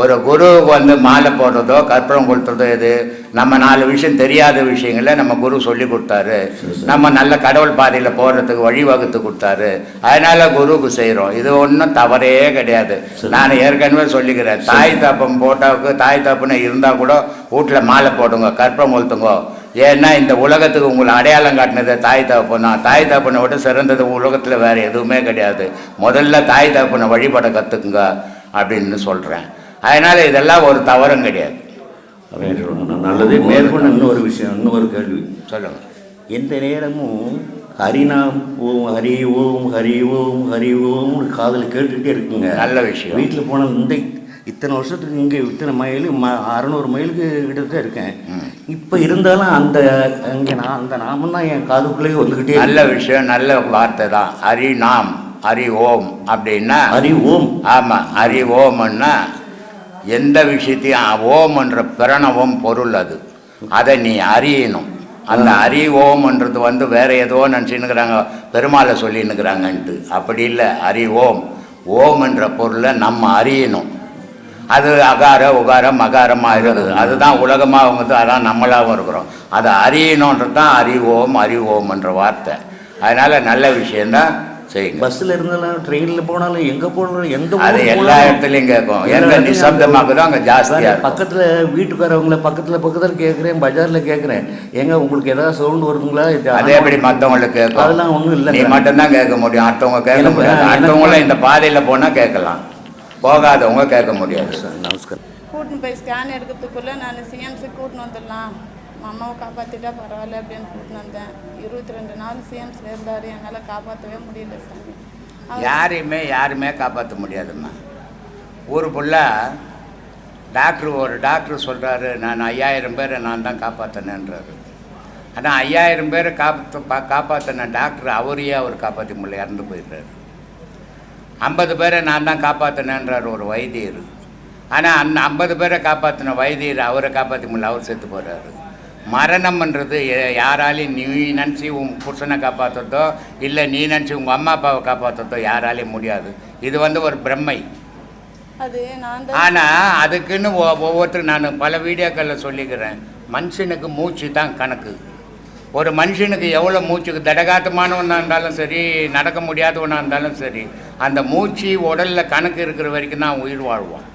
ஒரு குருவுக்கு வந்து மாலை போடுறதோ கற்பூரம் கொளுத்துறதோ எது நம்ம நாலு விஷயம் தெரியாத விஷயங்களை நம்ம குரு சொல்லி கொடுத்தாரு. நம்ம நல்ல கடவுள் பாதையில் போடுறதுக்கு வழிவகுத்து கொடுத்தாரு. அதனால குருவுக்கு செய்கிறோம் இது ஒன்றும் தவறே கிடையாது. நான் ஏற்கனவே சொல்லிக்கிறேன். தாய் தப்பம் போட்டாவுக்கு தாய் தப்புன்னு இருந்தால் கூட வீட்டில் மாலை போடுங்க கற்பூரம் கொளுத்துங்க. ஏன்னா இந்த உலகத்துக்கு உங்களை அடையாளம் காட்டினது தாய் தகப்பன் தான் தாய் தகப்பனை விட சிறந்தது உலகத்தில் வேறு எதுவுமே கிடையாது. முதல்ல தாய் தகப்பனை வழிபட கற்றுக்குங்க அப்படின்னு சொல்கிறேன் அதனால் இதெல்லாம் ஒரு தவறும் கிடையாது. வேண்டுறோம். நல்லது மேற்கொண்டு இன்னொரு விஷயம் இன்னொரு கேள்வி. சொல்லுங்கள் எந்த நேரமும் ஹரிநாம் ஓம் ஹரி ஓம் ஹரி ஓம் ஹரி ஓம் காதில் கேட்டுக்கிட்டே இருக்குங்க. நல்ல விஷயம். வீட்டில் போன இந்த இத்தனை வருஷத்துக்கு இங்கே இத்தனை மைல் ம அறநூறு மைலுக்கு கிட்ட இருக்கேன். இப்போ இருந்தாலும் அந்த அங்கே நான் அந்த நாமம் தான் என் காதுக்குள்ளேயே வந்துக்கிட்டே நல்ல. விஷயம் நல்ல வார்த்தை தான். ஹரி நாம் ஹரி ஓம் அப்படின்னா ஹரி ஓம். ஆமாம் ஹரி ஓம்னா எந்த விஷயத்தையும் ஓம்ன்ற பிரணவம் பொருள் அது. அதை நீ அறியணும். அந்த ஹரி ஓம்ன்றது வந்து வேற ஏதோ நினச்சின்னுக்கிறாங்க பெருமாளை சொல்லின்னுக்கிறாங்கன்ட்டு. அப்படி இல்லை ஹரி ஓம் ஓம்ன்ற பொருளை நம்ம அறியணும். அது அகார உகார மகாரமாக இருக்குது. அதுதான் உலகமாக வந்து அதான் நம்மளாகவும் இருக்கிறோம். அதை அறியணுன்றது தான் அறிவோம் அறிவோம்ன்ற வார்த்தை. அதனால் நல்ல விஷயந்தான் செய்யுங்க. பஸ்ஸில் இருந்தாலும் ட்ரெயினில் போனாலும் எங்கே போனாலும் எந்த அது எல்லா இடத்துலையும் கேட்கும். எங்க இடத்துலயும் நிசப்தமாக்குதோ அங்கே ஜாஸ்தியாக பக்கத்தில் வீட்டுக்காரவங்கள பக்கத்தில் பக்கத்தில் கேட்குறேன் பஜாரில் கேட்குறேன். ஏங்க உங்களுக்கு ஏதாவது சவுண்ட் வருதுங்களா? இது அதே எப்படி மற்றவங்களுக்கு கேட்கும்? அதெல்லாம் ஒன்றும் இல்லை நீ மட்டும்தான் கேட்க முடியும். அடுத்தவங்க கேட்க முடியாது. எனக்கு- அடுத்தவங்கள இந்த பாதையில் போனால் கேட்கலாம். போகாதவங்க கேட்க முடியாது. நமஸ்காரம் கூட்டின்னு போய் ஸ்கேன் எடுக்கிறதுக்குள்ளே நான் சிஎம்சி கூட்டின்னு வந்துடலாம். அம்மாவை காப்பாற்றிட்டா பரவாயில்ல அப்படின்னு கூட்டின்னு வந்தேன் இருபத்தி ரெண்டு நாள் சிஎம்சியில் இருந்தார் என்னால் காப்பாற்றவே முடியல சாமி யாரையுமே யாருமே காப்பாற்ற முடியாதும்மா. ஊர் புள்ள டாக்டர் ஒரு டாக்டர் சொல்கிறாரு நான் ஐயாயிரம் பேரை நான் தான் காப்பாற்றினேன்றாரு ஆனால் ஐயாயிரம் பேரை காப்பாற்ற பா காப்பாற்றின டாக்டர் அவரையே அவர் காப்பாற்றி முடியல இறந்து போயிடுறாரு. ஐம்பது பேரை நான் தான் காப்பாற்றினேன்றார் ஒரு வைத்தியர். ஆனால் அந்த ஐம்பது பேரை காப்பாற்றின வைத்தியர் அவரை காப்பாற்ற முடியல அவர் செத்து போகிறாரு மரணம்ன்றது யாராலையும் நீ நினச்சி உன் புருஷனை காப்பாற்றுறதோ இல்லை நீ நினச்சி உங்கள் அம்மா அப்பாவை காப்பாற்றுறதோ யாராலையும் முடியாது. இது வந்து ஒரு பிரம்மை. ஆனால் அதுக்குன்னு ஒ- ஒவ்வொருத்தரும் நான் பல வீடியோக்களில் சொல்லிக்கிறேன். மனுஷனுக்கு மூச்சு தான் கணக்கு. ஒரு மனுஷனுக்கு எவ்வளோ மூச்சுக்கு தடகாத்தமானவனாக இருந்தாலும் சரி நடக்க முடியாதவனாக இருந்தாலும் சரி அந்த மூச்சு உடலில் கணக்கு இருக்கிற வரைக்கும் தான் உயிர் வாழ்வான்.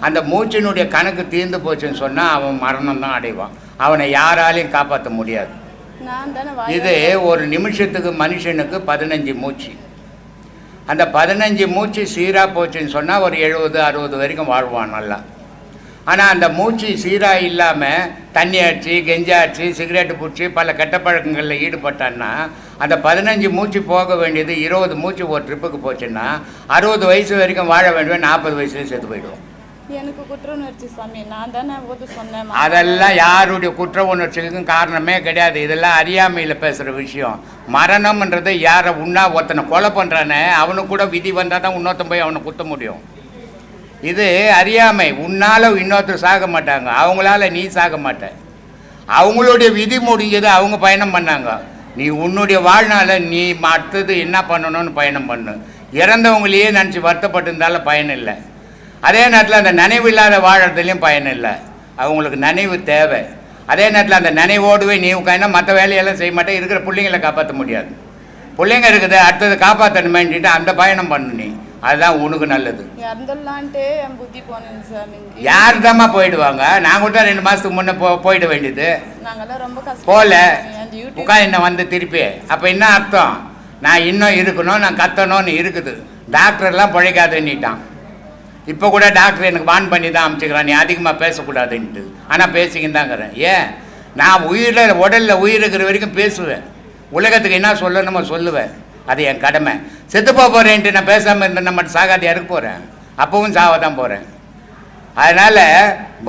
அந்த மூச்சினுடைய கணக்கு தீர்ந்து போச்சுன்னு சொன்னால் அவன் மரணம் தான் அடைவான். அவனை யாராலையும் காப்பாற்ற முடியாது. இது ஒரு நிமிஷத்துக்கு மனுஷனுக்கு பதினஞ்சு மூச்சு. அந்த பதினஞ்சு மூச்சு சீராக போச்சுன்னு சொன்னால் ஒரு எழுபது அறுபது வரைக்கும் வாழ்வான் நல்லா. ஆனால் அந்த மூச்சு சீராக இல்லாமல் தண்ணி அடிச்சு கெஞ்சா அடிச்சு சிகரெட்டு பிடிச்சி பல கெட்ட பழக்கங்களில் ஈடுபட்டான்னா அந்த பதினஞ்சு மூச்சு போக வேண்டியது இருபது மூச்சு ஒரு ட்ரிப்புக்கு போச்சுன்னா அறுபது வயசு வரைக்கும் வாழ வேண்டியது நாற்பது வயசுலேயே செத்து போயிடுவோம். எனக்கு குற்ற உணர்ச்சி சாமி. நான் தானே போது சொன்னேன் அதெல்லாம் யாருடைய குற்ற உணர்ச்சிக்கும் காரணமே கிடையாது. இதெல்லாம் அறியாமையில் பேசுகிற விஷயம். மரணம்ன்றது யாரை உண்ணா ஒருத்தனை கொலை பண்ணுறானே அவனுக்கு கூட விதி வந்தால் தான் இன்னொருத்தன் போய் அவனை குத்த முடியும். இது அறியாமை. உன்னால் இன்னொருத்தர் சாக மாட்டாங்க. அவங்களால நீ சாக மாட்ட. அவங்களுடைய விதி முடிஞ்சது அவங்க பயணம் பண்ணாங்க. நீ உன்னுடைய வாழ்நாள நீ அடுத்தது என்ன பண்ணணும்னு பயணம் பண்ணு. இறந்தவங்களையே நினச்சி வருத்தப்பட்டிருந்தாலும் பயன் இல்லை. அதே நேரத்தில் அந்த நினைவு இல்லாத வாழறதுலேயும் பயன் இல்லை. அவங்களுக்கு நினைவு தேவை. அதே நேரத்தில் அந்த நினைவோடுவே நீ உட்காந்து மற்ற வேலையெல்லாம் செய்ய மாட்டே இருக்கிற பிள்ளைங்களை காப்பாற்ற முடியாது. பிள்ளைங்க இருக்குது அடுத்தது காப்பாற்றணுமேன்ட்டு அந்த பயணம் பண்ணு நீ. அதுதான் உனக்கு நல்லது. யார் தாம்மா போயிடுவாங்க? நான் கூட ரெண்டு மாதத்துக்கு முன்னே போ போயிட வேண்டியது. யூடியூப் உட்காந்து என்ன வந்து திருப்பி. அப்போ என்ன அர்த்தம்? நான் இன்னும் இருக்கணும் நான் கத்தணும்னு இருக்குது. டாக்டர்லாம் பிழைக்காதுன்னுட்டான். இப்போ கூட டாக்டர் எனக்கு வான் பண்ணி தான் அமுச்சுக்கிறான். நீ அதிகமாக பேசக்கூடாதுன்ட்டு. ஆனால் பேசிக்கின்னு தாங்கிறேன் ஏன்? நான் உயிரில் உடலில் உயிர் இருக்கிற வரைக்கும் பேசுவேன். உலகத்துக்கு என்ன சொல்லணுமோ சொல்லுவேன். அது என் கடமை. செத்துப்போ போகிறேன்ட்டு நான் பேசாமல் இருந்தேன் நம்ம சாகாதி இறக்க போகிறேன் அப்பவும் சாவ தான் போகிறேன் அதனால்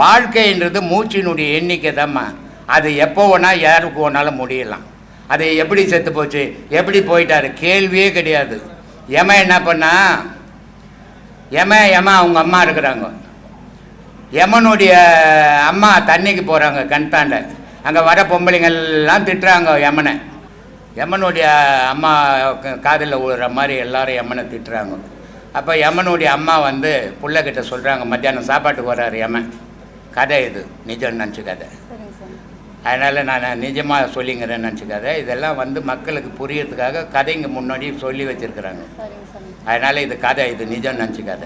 வாழ்க்கைன்றது மூச்சினுடைய எண்ணிக்கை தாம்மா. அது எப்போ வேணால் யாருக்கு ஒன்றாலும் முடியலாம். அது எப்படி செத்து போச்சு எப்படி போயிட்டாரு கேள்வியே கிடையாது. எம என்ன பண்ணா? யம யம அவங்க அம்மா இருக்கிறாங்க. யமனுடைய அம்மா தண்ணிக்கு போகிறாங்க கண்தாண்ட. அங்கே வர பொம்பளைங்கள்லாம் திட்டுறாங்க யமனை யமனுடைய அம்மா காதில் விழுற மாதிரி எல்லாரும் யமனை திட்டுறாங்க. அப்போ யமனுடைய அம்மா வந்து பிள்ளைகிட்ட சொல்கிறாங்க மத்தியானம் சாப்பாட்டுக்கு வர்றாரு யமன் கதை இது. நிஜம் நினச்சி கதை அதனால் நான் நிஜமாக சொல்லிங்கிறேன்னு நினச்சிக்காத. இதெல்லாம் வந்து மக்களுக்கு புரியறதுக்காக கதைங்க முன்னாடி சொல்லி வச்சுருக்குறாங்க. அதனால் இது கதை இது நிஜம் நினச்சிக்காத.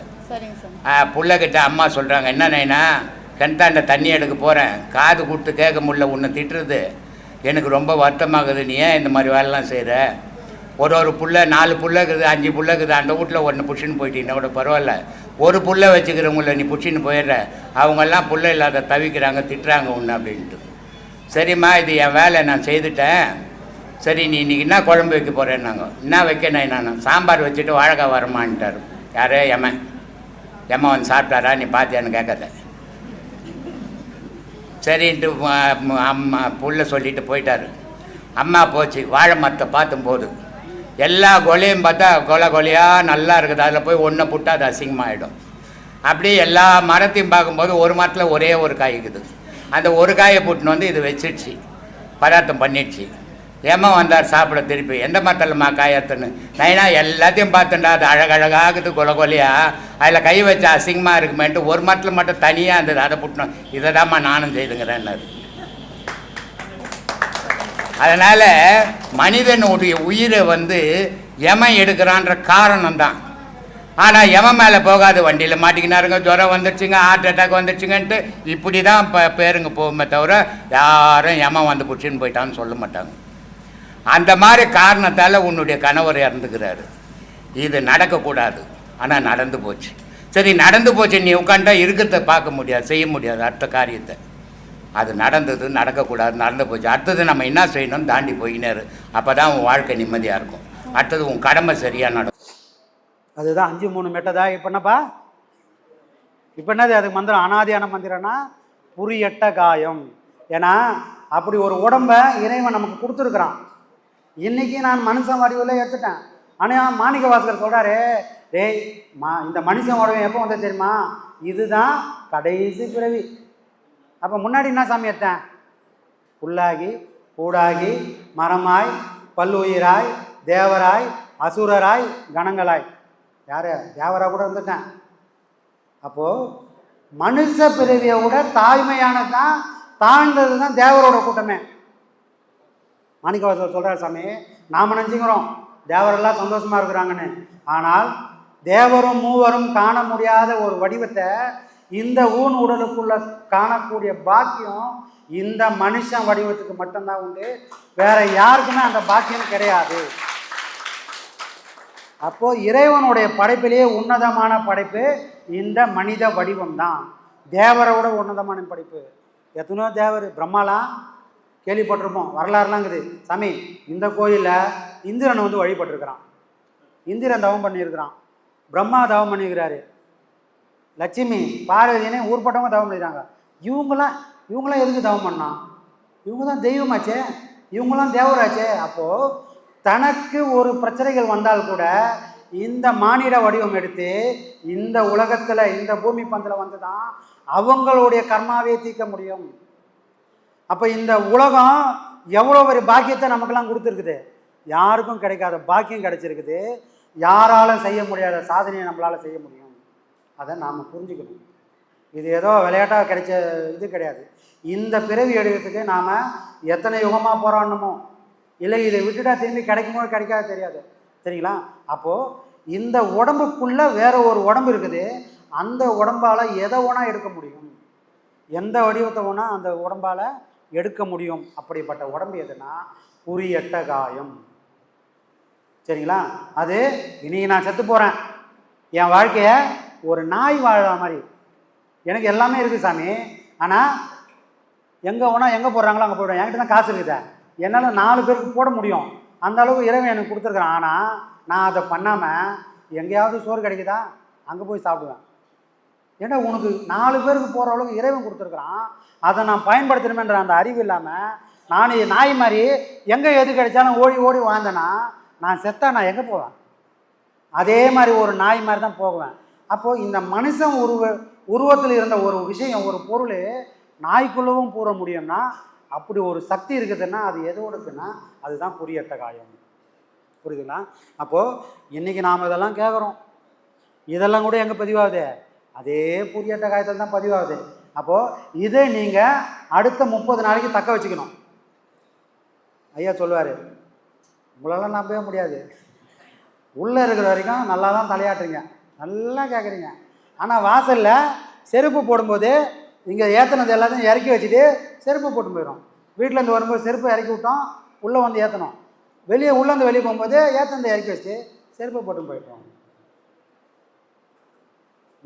புள்ளகிட்ட அம்மா சொல்கிறாங்க என்ன நைனா கிணத்தாண்ட தண்ணி எடுக்க போகிறேன் காது கொடுத்து கேட்க முடியல உன்னை திட்டுறது. எனக்கு ரொம்ப வருத்தமாகுது. நீ ஏன் இந்த மாதிரி வேலைலாம் செய்கிற ஒரு ஒரு புள்ள நாலு புள்ள இருக்குது அஞ்சு புள்ள இருக்குது அந்த வீட்டில் ஒன்று புடிச்சின்னு போயிட்டீங்கன்னா கூட பரவாயில்ல. ஒரு புள்ள வச்சுக்கிறவங்கள நீ புடிச்சின்னு போயிடுற. அவங்கெல்லாம் புள்ள இல்லாத தவிக்கிறாங்க திட்டுறாங்க உன்னை அப்படின்ட்டு. சரிம்மா இது என் வேலை நான் செய்துட்டேன். சரி நீ இன்னைக்கு என்ன குழம்பு வைக்க போகிறேன்னாங்க என்ன வைக்கணும் நான் சாம்பார் வச்சுட்டு வாழைக்காய் வரமான்ட்டார். யாரே? எமன் எம்மா வந்து சாப்பிட்டாரா? நீ பார்த்தியான்னு கேட்கல சரின்ட்டு அம்மா புள்ள சொல்லிட்டு போயிட்டாரு. அம்மா போச்சு வாழை மரத்தை பார்த்தும் போது எல்லா கொலையும் பார்த்தா கொலை கொலையாக நல்லா இருக்குது. அதில் போய் ஒன்றை புட்டா அது அசிங்கமாகிடும் அப்படியே எல்லா மரத்தையும் பார்க்கும்போது ஒரு மரத்தில் ஒரே ஒரு காய்க்குது அந்த ஒரு காயை புட்டுன்னு வந்து இது வச்சிடுச்சு. பதார்த்தம் பண்ணிடுச்சு. ஏமா வந்தார் சாப்பிட திருப்பி? எந்த மரத்தில்மா காயத்துன்னு நைனா எல்லாத்தையும் பார்த்துண்டா அது அழகழகாகுது கொல கொலையா. அதில் கை வச்சு அசிங்கமாக இருக்குமேன்ட்டு ஒரு மரத்தில் மட்டும் தனியாக இருந்தது. அதை புட்டணும் இதை தான்மா நானும் செய்துங்கிறேன்னாரு. அதனால் மனிதனுடைய உயிரை வந்து எமன் எடுக்கிறான்ற காரணம் தான் ஆனால் எவன் மேலே போகாது வண்டியில் மாட்டிக்கினாருங்க ஜுரம் வந்துடுச்சுங்க ஹார்ட் அட்டாக் வந்துடுச்சுங்கன்ட்டு இப்படி தான் இப்போ பேருங்க போகுமே தவிர யாரும் எமன் வந்து பிடிச்சின்னு போயிட்டான்னு சொல்ல மாட்டாங்க. அந்த மாதிரி காரணத்தால் உன்னுடைய கணவர் இறந்துக்கிறாரு. இது நடக்கக்கூடாது. ஆனால் நடந்து போச்சு. சரி நடந்து போச்சு நீ உட்காண்டா இருக்கிறத பார்க்க முடியாது செய்ய முடியாது அடுத்த காரியத்தை. அது நடந்தது நடக்கக்கூடாது நடந்து போச்சு. அடுத்தது நம்ம என்ன செய்யணும் தாண்டி போயினாரு. அப்போ தான் உன் வாழ்க்கை நிம்மதியாக இருக்கும். அடுத்தது உன் கடமை சரியாக நடக்கும். அதுதான் அஞ்சு மூணு மெட்டதா? இப்போ என்னப்பா? இப்போ என்னது அதுக்கு மந்திரம்? அனாதியான மந்திரம்னா புரியட்ட காயம். ஏன்னா அப்படி ஒரு உடம்ப இறைவன் நமக்கு கொடுத்துருக்குறான். இன்னைக்கு நான் மனுஷன் வடிவில் எடுத்துட்டேன். ஆனால் மாணிக்க வாசகர் சொல்கிறாரு டேய் மா இந்த மனுஷன் உடம்பு எப்போ வந்தது தெரியுமா? இதுதான் கடைசி பிறவி. அப்போ முன்னாடி என்ன சாமி எடுத்தேன்? புல்லாகி பூடாகி மரமாய் பல்லுயிராய் தேவராய் அசுரராய் கணங்களாய் யார்? தேவரா கூட வந்துட்டேன். அப்போது மனுஷ பிறவியை விட தாய்மையானது தான் தாழ்ந்தது தான் தேவரோட கூட்டமே. மாணிக்கவாசர் சொல்கிறார் சாமி நாம் நினச்சிக்கிறோம். தேவரெல்லாம் சந்தோஷமாக இருக்கிறாங்கன்னு. ஆனால் தேவரும் மூவரும் காண முடியாத ஒரு வடிவத்தை இந்த ஊன் உடலுக்குள்ள காணக்கூடிய பாக்கியம் இந்த மனுஷன் வடிவத்துக்கு மட்டும்தான் உண்டு. வேற யாருக்குமே அந்த பாக்கியம் கிடையாது. அப்போது இறைவனுடைய படைப்பிலேயே உன்னதமான படைப்பு இந்த மனித வடிவம் தான் தேவரோட உன்னதமான படைப்பு. எத்தனையோ தேவர் பிரம்மாலாம் கேள்விப்பட்டிருப்போம். வரலாறுலாம் இருக்குது சாமி இந்த கோயிலில் இந்திரன் வந்து வழிபட்டிருக்கிறான். இந்திரன் தவம் பண்ணியிருக்கிறான். பிரம்மா தவம் பண்ணியிருக்கிறாரு. லட்சுமி பார்வதினே ஊர்பட்டவங்க தவம் பண்ணிடுறாங்க இவங்களாம் இவங்களாம் எதுக்கு தவம் பண்ணான் இவங்க தான் தெய்வமாச்சே? இவங்களாம் தேவராச்சே? அப்போது தனக்கு ஒரு பிரச்சனைகள் வந்தால் கூட இந்த மானிட வடிவம் எடுத்து இந்த உலகத்தில் இந்த பூமி பந்தில் வந்து தான் அவங்களுடைய கர்மாவே தீர்க்க முடியும். அப்போ இந்த உலகம் எவ்வளோ ஒரு பாக்கியத்தை நமக்கெல்லாம் கொடுத்துருக்குது? யாருக்கும் கிடைக்காத பாக்கியம் கிடைச்சிருக்குது. யாராலும் செய்ய முடியாத சாதனையை நம்மளால் செய்ய முடியும். அதை நாம் புரிஞ்சுக்கணும். இது ஏதோ விளையாட்டாக கிடைச்ச இது கிடையாது. இந்த பிறவி எடுக்கிறதுக்கு நாம் எத்தனை யுகமாக போராடணுமோ? இல்லை இதை விட்டுட்டா திரும்பி கிடைக்குமோ கிடைக்காது தெரியாது. சரிங்களா? அப்போது இந்த உடம்புக்குள்ளே வேற ஒரு உடம்பு இருக்குது. அந்த உடம்பால் எதை ஒன்றா எடுக்க முடியும். எந்த வடிவத்தை ஒன்றா அந்த உடம்பால் எடுக்க முடியும். அப்படிப்பட்ட உடம்பு எதுனா? குறியட்ட காயம். சரிங்களா? அது இனி நான் செத்து போகிறேன் என் வாழ்க்கையை ஒரு நாய் வாழற மாதிரி. எனக்கு எல்லாமே இருக்குது சாமி. ஆனால் எங்கே வேணால் எங்கே போடுறாங்களோ அங்கே போயிடுவேன் என்கிட்ட தான் காசு இருக்குதா. என்னால் நாலு பேருக்கு போட முடியும். அந்த அளவுக்கு இறைவன் எனக்கு கொடுத்துருக்குறான். ஆனால் நான் அதை பண்ணாமல் எங்கேயாவது சோறு கிடைக்குதா? அங்கே போய் சாப்பிடுவேன். ஏன்னா உனக்கு நாலு பேருக்கு போகிற அளவுக்கு இறைவன் கொடுத்துருக்குறான்? அதை நான் பயன்படுத்தணுமென்ற அந்த அறிவு இல்லாமல் நான் நாய் மாதிரி எங்கே எது கிடைச்சாலும் ஓடி ஓடி வாழ்ந்தேன்னா நான் செத்தா நான் எங்கே போவேன்? அதே மாதிரி ஒரு நாய் மாதிரி தான் போகுவேன். அப்போது இந்த மனுஷன் உருவ உருவத்தில் இருந்த ஒரு விஷயம் ஒரு பொருள் நாய்க்குள்ளவும் கூற முடியும்னா அப்படி ஒரு சக்தி இருக்குதுன்னா அது எதோடு இருக்குன்னா அதுதான் புரியட்ட காயம். புரியுதுங்களா? அப்போது இன்றைக்கி நாம் இதெல்லாம் கேட்குறோம் இதெல்லாம் கூட எங்கே பதிவாகுது? அதே புரியட்ட காயத்தில் தான் பதிவாகுது. அப்போது இதை நீங்கள் அடுத்த முப்பது நாளைக்கு தக்க வச்சுக்கணும். ஐயா சொல்லுவார் உங்களெல்லாம் நம்பவே முடியாது. உள்ளே இருக்கிற வரைக்கும் நல்லா தான் தலையாட்டுறீங்க. நல்லா கேட்குறீங்க ஆனால் வாசலில் செருப்பு போடும்போது இங்கே ஏற்றினது எல்லாத்தையும் இறக்கி வச்சுட்டு செருப்பு போட்டு போயிடும். வீட்டிலேருந்து வரும்போது செருப்பு இறக்கி விட்டோம் உள்ளே வந்து ஏற்றணும் வெளியே உள்ளேருந்து வெளியே போகும்போது ஏற்றந்து இறக்கி வச்சு செருப்பு போட்டு போயிட்டோம்.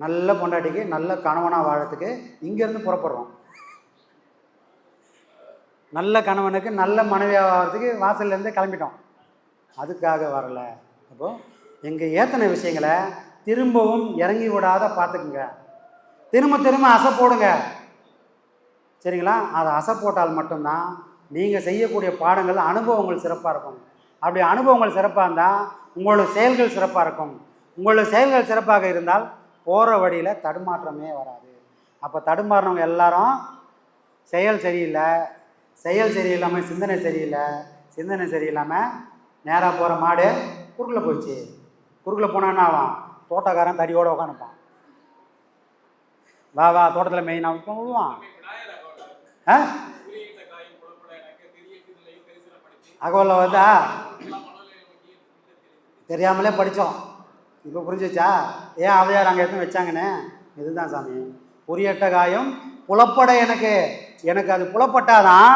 நல்ல பொண்டாட்டிக்கு நல்ல கணவனாக வாழறதுக்கு இங்கேருந்து புறப்படுறோம். நல்ல கணவனுக்கு நல்ல மனைவியாக ஆகிறதுக்கு வாசல்லேருந்து கிளம்பிட்டோம். அதுக்காக வரலை. அப்போது எங்கள் ஏற்றின விஷயங்களை திரும்பவும் இறங்கி விடாத பார்த்துக்குங்க திரும்ப திரும்ப அசை போடுங்க. சரிங்களா? அதை அசை போட்டால் மட்டும்தான் நீங்கள் செய்யக்கூடிய பாடங்கள் அனுபவங்கள் சிறப்பாக இருக்கும். அப்படி அனுபவங்கள் சிறப்பாக இருந்தால் உங்களோட செயல்கள் சிறப்பாக இருக்கும். உங்களோட செயல்கள் சிறப்பாக இருந்தால் போகிற வழியில் தடுமாற்றமே வராது. அப்போ தடுமாறினவங்க எல்லாரும் செயல் சரியில்லை செயல் சரியில்லாமல் சிந்தனை சரியில்லை சிந்தனை சரியில்லாமல் நேராக போகிற மாடு குறுக்கில் போயிடுச்சு குறுக்கில் போனால் என்ன ஆகும் தோட்டக்காரன் தடியோடு உட்காந்துப்பான் வா வா தோட்டத்தில் மெயினாக விழுவான் அகவலில் வந்தா தெரியாமலே படித்தோம். இப்போ புரிஞ்சிச்சா? ஏன் அவையார் அங்கே எதுவும் வச்சாங்கன்னு? இதுதான் சாமி. புரியட்ட காயம் புலப்பட எனக்கு. எனக்கு அது புலப்பட்டாதான்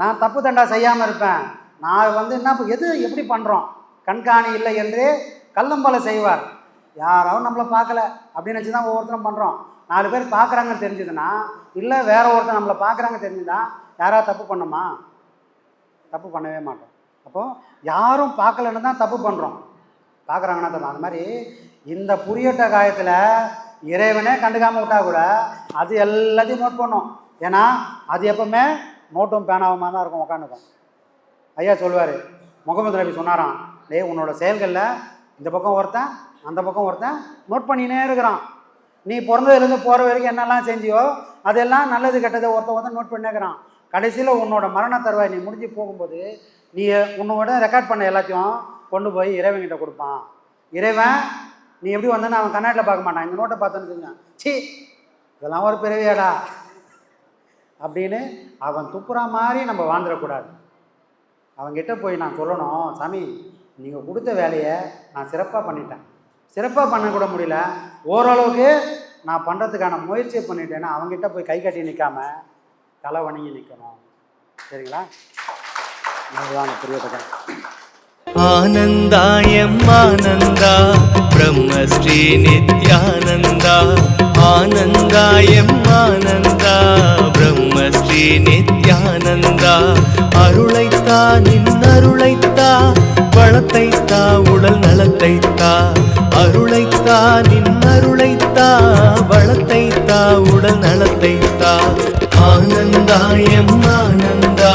நான் தப்பு தண்டா செய்யாமல் இருப்பேன். நான் வந்து என்ன எது எப்படி பண்ணுறோம் கண்காணி இல்லை என்று கள்ளம்பல செய்வார். யாராவது நம்மளை பார்க்கல அப்படின்னு வச்சு தான் ஒவ்வொருத்தரும் பண்ணுறோம் நாலு பேர் பார்க்குறாங்கன்னு தெரிஞ்சதுன்னா இல்லை வேற ஒருத்தர் நம்மளை பார்க்குறாங்க தெரிஞ்சுதா யாராவது தப்பு பண்ணோமா? தப்பு பண்ணவே மாட்டோம். அப்போது யாரும் பார்க்கலன்னு தான் தப்பு பண்ணுறோம் பார்க்குறாங்கன்னா தப்பு. அந்த மாதிரி இந்த புரியட்ட காயத்தில் இறைவனே கண்டுக்காமல் விட்டால் கூட அது எல்லாத்தையும் நோட் பண்ணும். ஏன்னா அது எப்பவுமே நோட்டும் பேனாவுமா தான் இருக்கும் உட்காந்துக்கும் ஐயா சொல்லுவார் முகமது நபி சொன்னாராம் டேய் உன்னோட செயல்களில் இந்த பக்கம் ஒருத்தன் அந்த பக்கம் ஒருத்தன் நோட் பண்ணினே இருக்கிறான். நீ பிறந்ததுலேருந்து போகிற வரைக்கும் என்னெல்லாம் செஞ்சியோ அதெல்லாம் நல்லது கெட்டதை ஒருத்தன் ஒருத்தன் நோட் பண்ணிக்கிறான் கடைசியில் உன்னோட மரண தருவாய் நீ முடிஞ்சு போகும்போது நீ உன்னோட ரெக்கார்ட் பண்ண எல்லாத்தையும் கொண்டு போய் இறைவன்கிட்ட கொடுப்பான். இறைவன் நீ எப்படி வந்தேன்னு அவன் கண்ணாட்டில் பார்க்க மாட்டான். இந்த நோட்டை பார்த்தோன்னு வச்சுக்கோங்க. சீ இதெல்லாம் ஒரு பிறவியாடா அப்படின்னு அவன் துப்புறா மாதிரி நம்ம வாழ்ந்துடக்கூடாது. அவங்ககிட்ட போய் நான் சொல்லணும் சாமி நீங்கள் கொடுத்த வேலையை நான் சிறப்பாக பண்ணிட்டேன். சிறப்பாக பண்ணக்கூட முடியல. ஓரளவுக்கு நான் பண்ணுறதுக்கான முயற்சியை பண்ணிட்டேன்னா அவங்ககிட்ட போய் கை கட்டி நிற்காம தலை வணங்கி நிற்கணும் சரிங்களா? அதுதான் புரியப்பட்டேன் ஆனந்தாயம் ஆனந்தா. பிரம்மஸ்ரீ நித்யானந்தா. ஆனந்தாயம் ஆனந்தா. பிரம்மஸ்ரீ நித்யானந்தா. அருளைத்தா நின் அருளைத்தா. வளத்தைத்தா உடல் நலத்தைத்தா. அருளைத்தா நின் அருளைத்தா வளத்தைத்தா உடல் நலத்தைத்தா. ஆனந்தாயம் ஆனந்தா.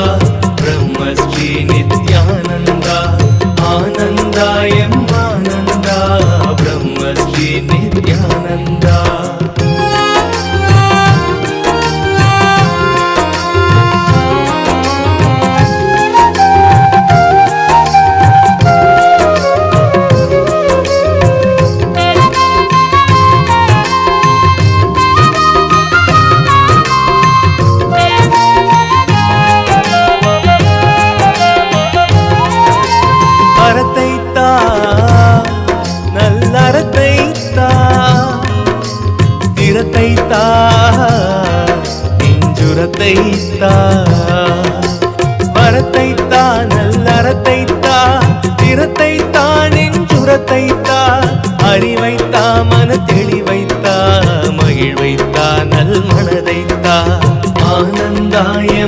நெஞ்சுரத்தைத்தா அறிவைத்தா மன தெளிவைத்தா மகிழ்வைத்தா நல் மனதைத்தா ஆனந்தாய